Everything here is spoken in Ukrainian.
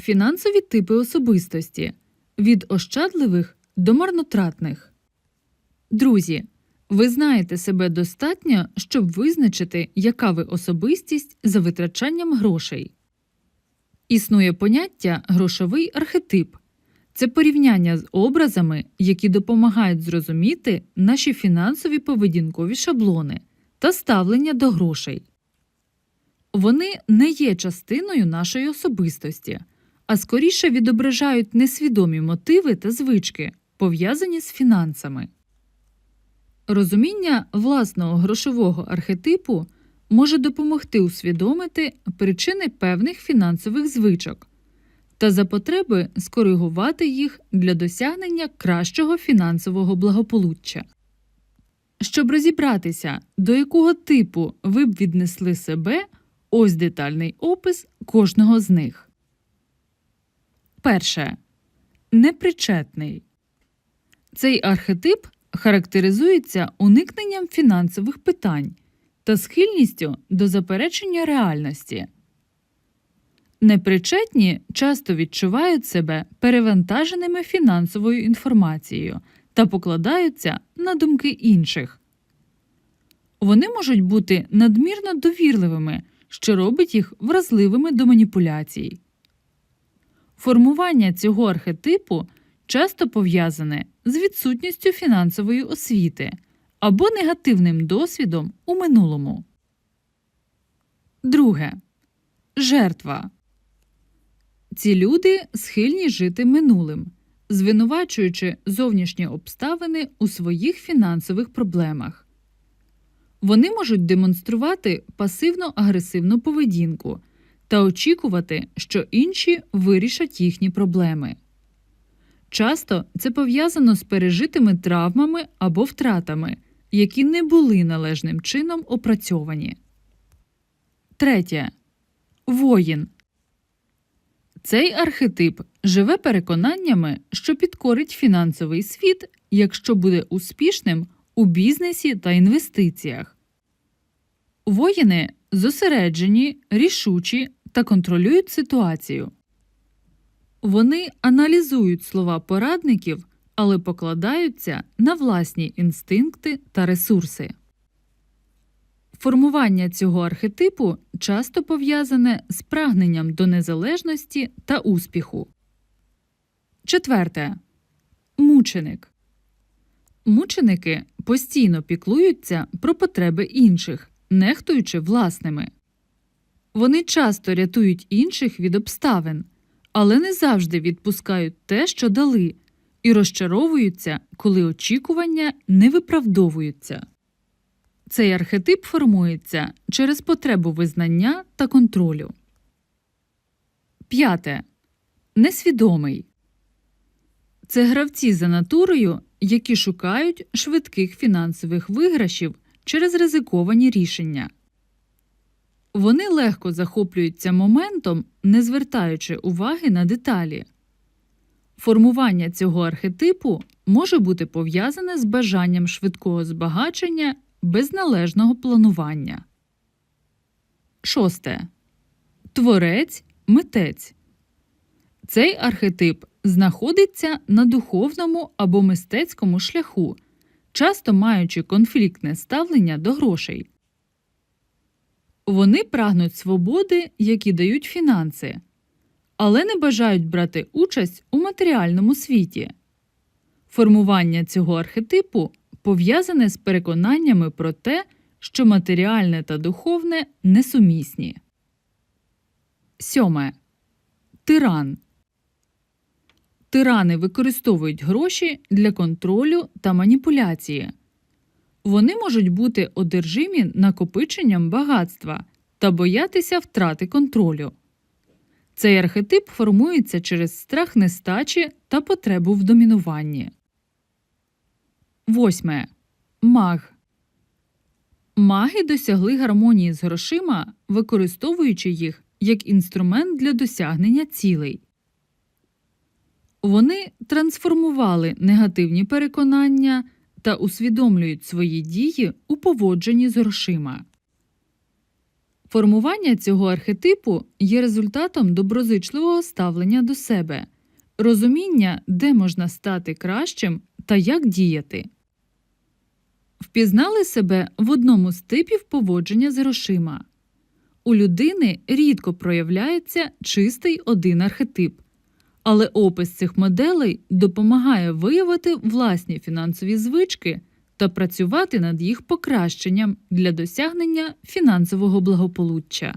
Фінансові типи особистості від ощадливих до марнотратних. Друзі, ви знаєте себе достатньо, щоб визначити, яка ви особистість за витрачанням грошей. Існує поняття грошовий архетип це порівняння з образами, які допомагають зрозуміти наші фінансові поведінкові шаблони та ставлення до грошей. Вони не є частиною нашої особистості, а скоріше відображають несвідомі мотиви та звички, пов'язані з фінансами. Розуміння власного грошового архетипу може допомогти усвідомити причини певних фінансових звичок та за потреби скоригувати їх для досягнення кращого фінансового благополуччя. Щоб розібратися, до якого типу ви б віднесли себе, ось детальний опис кожного з них. Перше. Непричетний. Цей архетип характеризується уникненням фінансових питань та схильністю до заперечення реальності. Непричетні часто відчувають себе перевантаженими фінансовою інформацією та покладаються на думки інших. Вони можуть бути надмірно довірливими, що робить їх вразливими до маніпуляцій. Формування цього архетипу часто пов'язане з відсутністю фінансової освіти або негативним досвідом у минулому. Друге. Жертва. Ці люди схильні жити минулим, звинувачуючи зовнішні обставини у своїх фінансових проблемах. Вони можуть демонструвати пасивно-агресивну поведінку та очікувати, що інші вирішать їхні проблеми. Часто це пов'язано з пережитими травмами або втратами, які не були належним чином опрацьовані. Третє. Воїн. Цей архетип живе переконаннями, що підкорить фінансовий світ, якщо буде успішним у бізнесі та інвестиціях. Воїни зосереджені, рішучі та контролюють ситуацію. Вони аналізують слова порадників, але покладаються на власні інстинкти та ресурси. Формування цього архетипу часто пов'язане з прагненням до незалежності та успіху. Четверте. Мученик. Мученики постійно піклуються про потреби інших, нехтуючи власними. Вони часто рятують інших від обставин, але не завжди відпускають те, що дали, і розчаровуються, коли очікування не виправдовуються. Цей архетип формується через потребу визнання та контролю. П'яте. Несвідомий. Це гравці за натурою, які шукають швидких фінансових виграшів через ризиковані рішення. Вони легко захоплюються моментом, не звертаючи уваги на деталі. Формування цього архетипу може бути пов'язане з бажанням швидкого збагачення без належного планування. Шосте. Творець митець. Цей архетип знаходиться на духовному або мистецькому шляху, часто маючи конфліктне ставлення до грошей. Вони прагнуть свободи, які дають фінанси, але не бажають брати участь у матеріальному світі. Формування цього архетипу пов'язане з переконаннями про те, що матеріальне та духовне несумісні. Сьоме. Тиран. Тирани використовують гроші для контролю та маніпуляції. Вони можуть бути одержимі накопиченням багатства та боятися втрати контролю. Цей архетип формується через страх нестачі та потребу в домінуванні. Восьме. Маг. Маги досягли гармонії з грошима, використовуючи їх як інструмент для досягнення цілей. Вони трансформували негативні переконання та усвідомлюють свої дії у поводженні з грошима. Формування цього архетипу є результатом доброзичливого ставлення до себе, розуміння, де можна стати кращим та як діяти. Впізнали себе в одному з типів поводження з грошима. У людини рідко проявляється чистий один архетип, але опис цих моделей допомагає виявити власні фінансові звички та працювати над їх покращенням для досягнення фінансового благополуччя.